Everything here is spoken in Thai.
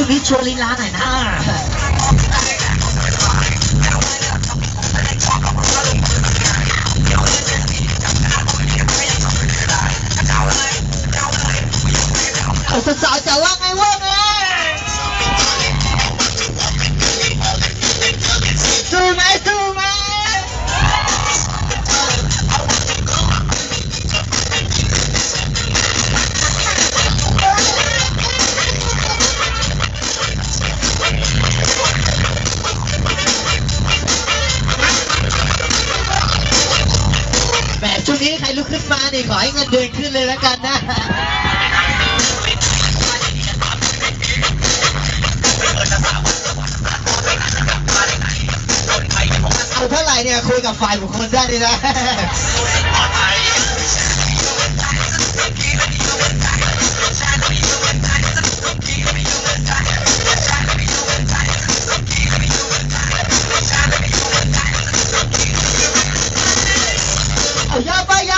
อ๋อช่วงนี้ชวลีลาหน่อยนะ นี้ใครลุกขึ้นมาเนี่ยขอให้เงินเดือนขึ้นเลยแล้วกันนะเอาเท่าไหร่เนี่ยคุยกับฝ่ายบุคคลได้เลยนะ 小鸭子